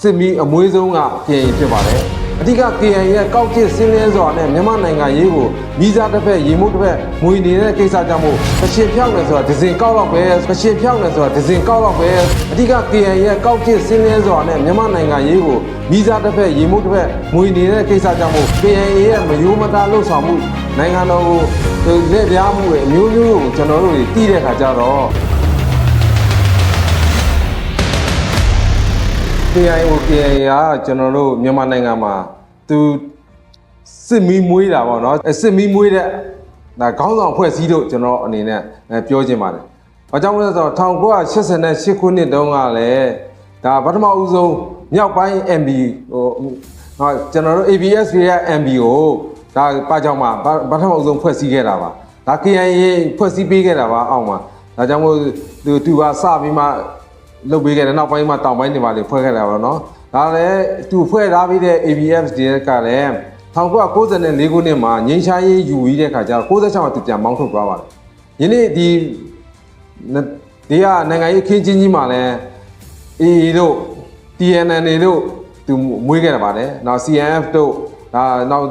စစ်မီအမွေးဆုံးက KNY ဖြစ်ပါတယ်အဓိက KNY ရဲ့ကောက်ကျစ်စင်းလင်းစွာနဲ့မြန်မာနိုင်ငံရေးကိုမိစားတစ်ဖက်ရေမှုတစ်ဖက်မွေနေတဲ့ကိစ္စကြောင့်မို့ကချင်ဖြောက်နေဆိုတာဒဇင်ကောက်တော့ပဲကချင်ဖြောက်နေဆိုတာဒဇင်ကောက်တော့ပဲအဓိက KNY ရဲ့ကောက်ကျစ်စင်းလင်းစွာနဲ့မြန်မာနိုင်ငံရေးကိုမိစားတစ်ဖက်ရေမှုတစ်ဖက်မွေနေတဲ့ကိစ္စကြောင့်မို့ KNY ရဲ့မယိုးမသားလှုပ်ဆောင်မှုနိုင်ငံတော်ကိုလက်ပြားမှုတွေအမျိုးမျိုးကိုကျွန်တော်တို့တွေသိတဲ့ခါကျတော့ KIO KIA ကကျွန်တော်တို့မြန်မာနိုင်ငံမှာသူစစ်မီးမွေးတာပေါ့နော်အဲစစ်မီးမွေးတဲ့ဒါခေါင်းဆောင်ဖွဲ့စည်းလို့ကျွန်တော်အနေနဲ့အဲပြောချင်ပါတယ်။ဘာကြောင့်လဲဆိုတော့1988ခုနှစ်တုန်းကလည်းဒါပထမဦးဆုံးမြောက်ပိုင်း MB ဟိုဟာကျွန်တော်တို့ ABS ရဲ့ MB ကိုဒါပါကြောင့်မှပထမဦးဆုံးဖွဲ့စည်းခဲ့တာပါ။ဒါ KIA ဖွဲ့စည်းပေးခဲ့တာပါအောက်မှာဒါကြောင့်မို့သူသူကစပြီးမှ လုပ်ပေးခဲ့တယ်နောက်ပိုင်းမှာတောင်ပိုင်းနေပါလေဖွဲ့ခဲ့တာပါတော့။ဒါလည်းသူဖွဲ့ထားပြီးတဲ့ ABFDF ကလည်း1994ခုနှစ်မှာငင်းချားရေးယူပြီးတဲ့ခါကျတော့96မှာသူပြန်မောင်းထုတ်သွားပါတယ်။ယနေ့ဒီဒီကနိုင်ငံရေးခင်းချင်းကြီးမှာလည်း AA တို့ TNN တွေတို့သူမွေးခဲ့တာပါတယ်။နောက် CNF တို့ ဒါနောက်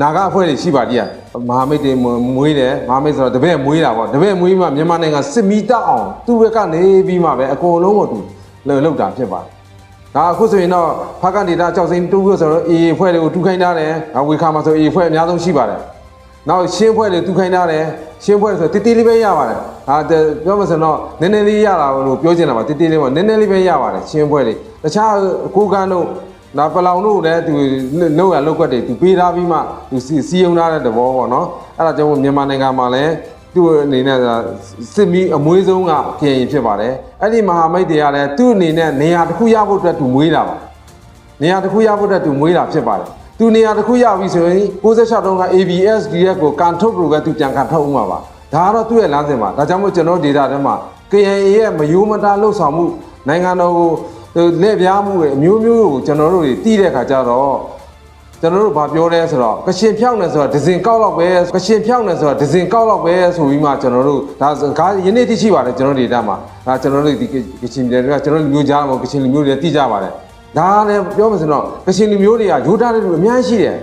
နာဂအဖွဲ့တွေရှိပါတည်းမဟာမိတ်တွေမွေးတယ်မဟာမိတ်ဆိုတော့တပည့်မွေးတာပေါ့တပည့်မွေးမှမြန်မာနိုင်ငံစစ်မီတောက်အောင်သူ့ဘက်ကနေပြီးမှပဲအကုန်လုံးကိုသူလှုပ်လှုပ်တာဖြစ်ပါတယ်ဒါအခုဆိုရင်တော့ဖက်ကန်ဒေတာကြောက်စိမ့်တူလို့ဆိုတော့ AA အဖွဲ့တွေကိုတူခိုင်းထားတယ်ဝေခါမှာဆို AA အဖွဲ့အများဆုံးရှိပါတယ်နောက်ရှင်းဖွဲ့တွေတူခိုင်းထားတယ်ရှင်းဖွဲ့ဆိုတိတိလေးပဲရပါတယ်ဟာပြောမှဆိုတော့နည်းနည်းလေးရတာလို့ပြောချင်တာပါတိတိလေးပေါ့နည်းနည်းလေးပဲရပါတယ်ရှင်းဖွဲ့တွေတခြားကိုကန်တို့ ဒါပလောင်တို့လည်းသူလောက်ရလောက်ကွက်တွေသူပေးထားပြီးမှသူစီယုံထားတဲ့သဘောပေါ့နော်အဲ့ဒါကြောင့်မြန်မာနိုင်ငံမှာလည်းသူ့အနေနဲ့စစ်မီအမွေးဆုံးက KNY ဖြစ်ပါတယ်အဲ့ဒီမဟာမိတ်တွေကလည်းသူ့အနေနဲ့နေရာတစ်ခုရဖို့အတွက်သူမွေးတာပါနေရာတစ်ခုရဖို့အတွက်သူမွေးတာဖြစ်ပါတယ်သူနေရာတစ်ခုရပြီဆိုရင်66တုန်းက ABS DF ကိုကန်ထုတ်လို့ပဲသူပြန်ကန်ထုတ်ဦးမှာပါဒါကတော့သူ့ရဲ့လမ်းစဉ်ပါဒါကြောင့်မို့ကျွန်တော်ဒေတာထဲမှာ KNY ရဲ့မယိုးမတားလှုပ်ဆောင်မှုနိုင်ငံတော်ကို လက်ပြားမှုတွေအမျိုးမျိုးကိုကျွန်တော်တို့တွေတီးတဲ့ခါကျတော့ကျွန်တော်တို့ဘာပြောလဲဆိုတော့ကချင်ဖြောက်နေဆိုတာဒဇင်ကောက်တော့ပဲကချင်ဖြောက်နေဆိုတာဒဇင်ကောက်တော့ပဲဆိုပြီးမှကျွန်တော်တို့ဒါကားယနေ့တိရှိပါတယ်ကျွန်တော်ဒေတာမှာဒါကျွန်တော်တို့ဒီကချင်ပြည်တွေကကျွန်တော်တို့မျိုးကြားမှာကချင်လူမျိုးတွေတီးကြပါတယ်ဒါလည်းပြောမှဆိုတော့ကချင်လူမျိုးတွေကရိုးသားတဲ့လူအများကြီးရှိတယ်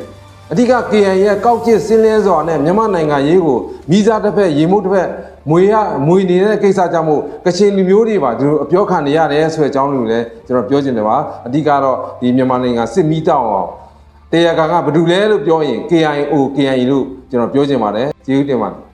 အဓိက KN ရဲ့ကောက်ကျစ်စင်းလဲစွာနဲ့မြန်မာနိုင်ငံရေးကိုမိစားတစ်ဖက်ရေမှုတစ်ဖက်မွေရမွေနေတဲ့ကိစ္စကြောင့်မို့ကချင်လူမျိုးတွေပါသူတို့အပြောခံနေရတယ်ဆိုတဲ့အကြောင်းတွေကိုလည်းကျွန်တော်ပြောချင်တယ်ပါအဓိကတော့ဒီမြန်မာနိုင်ငံစစ်မီးတောင်းအောင်တရားခံကဘာတူလဲလို့ပြောရင် KIO KIA လို့ကျွန်တော်ပြောချင်ပါတယ်ကျေးဇူးတင်ပါတယ်